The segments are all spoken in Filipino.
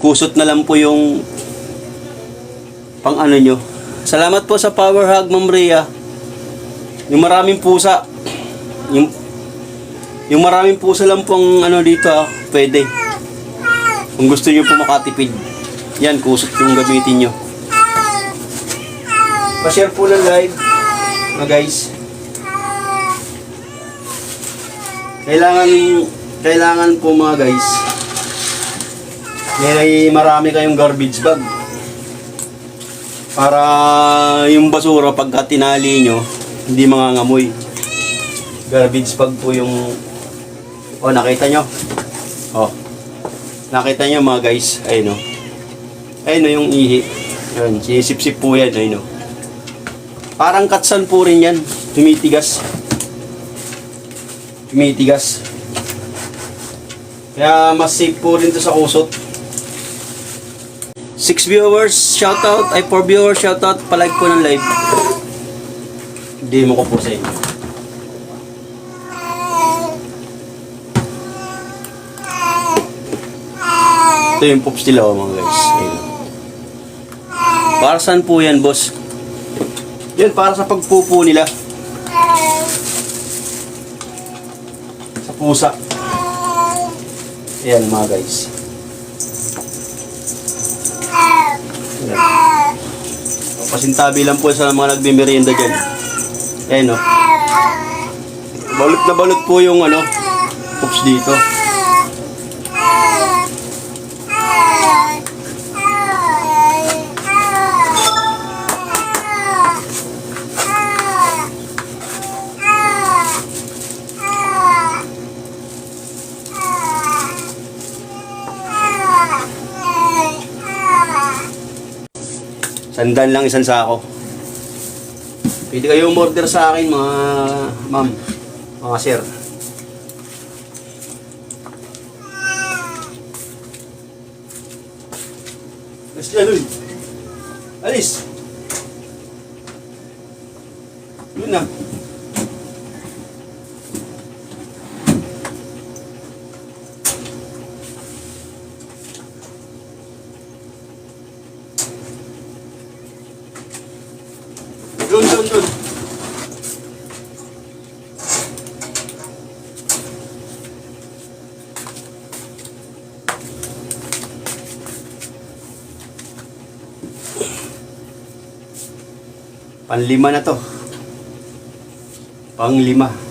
kusot na lang po yung pang ano nyo. Salamat po sa power hug, Ma'am Rhea. Yung maraming pusa. Yung, yung maraming pusa lang pong ano dito ah, pwede. Kung gusto nyo po makatipid. Yan, kusot yung gamitin nyo. Pa-share po ng live, mga guys. Kailangan, kailangan po mga guys, may marami kayong garbage bag. Para yung basura pagka tinali nyo, hindi mangangamoy. Garbage bag po yung... Oh, nakita nyo? Oh. Nakita nyo mga guys? Ayun o. Ayun o yung ihi. Ayun, sinisip-sip po yan. Ayun o. Parang katsan po rin yan. Tumitigas. Tumitigas. Kaya mas safe po rin to sa kusot. 6 viewers, shoutout. Ay, 4 viewers, shoutout. Palike po ng live. Hindi mo ko po sa inyo. Ito yung pops nila oh, mga guys. Ayun. Para saan po yan, boss? Yan, para sa pagpupo nila. Sa pusa. Ayan mga guys. Pasintabi lang po sa mga nagmimerienda dyan. Ayan o. Balot na balot po yung ano, pups dito. Sandan lang isang sako. Pwede kayo umorder sa akin mga ma'am, mga sir. Alis ka, Luy. Alis. Yun na. Doon, doon. Panlima na to. Panglima.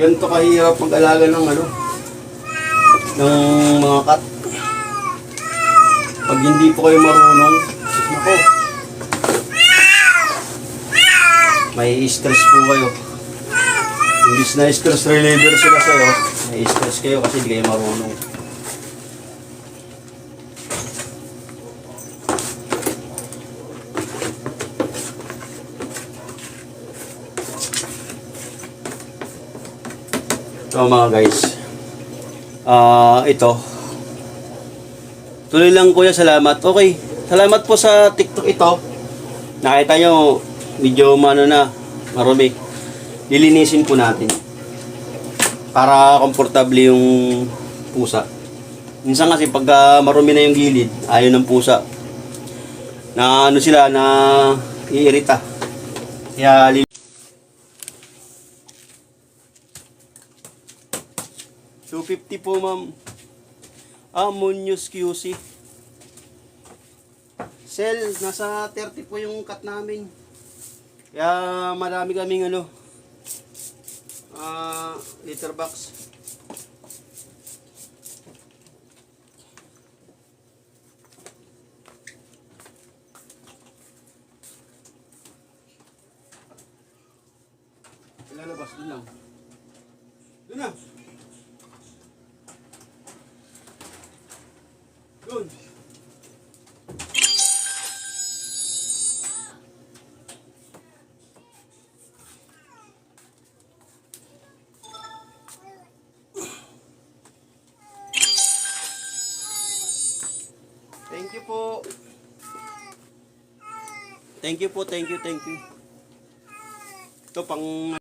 Ganito kahirap mag-alaga ng ano, ng mga kat. Pag hindi po kayo marunong, nako, may stress po kayo. Imbis na stress reliever sila sa'yo, may stress kayo kasi hindi kayo marunong. So mga guys, ah ito. Tuloy lang kuya, salamat. Okay, salamat po sa TikTok ito. Nakita nyo, medyo mano na, marumi. Lilinisin po natin. Para komportable yung pusa. Minsan kasi pagka marumi na yung gilid, ayaw ng pusa. Na ano sila, na iirita. Kaya 250 po, ma'am. Ah, Munoz QC. Sell, nasa 30 po yung cut namin. Kaya marami kaming ano, ah, liter box. Ilalabas, doon lang. Doon na. Thank you po. Thank you po, thank you, thank you. Ito pang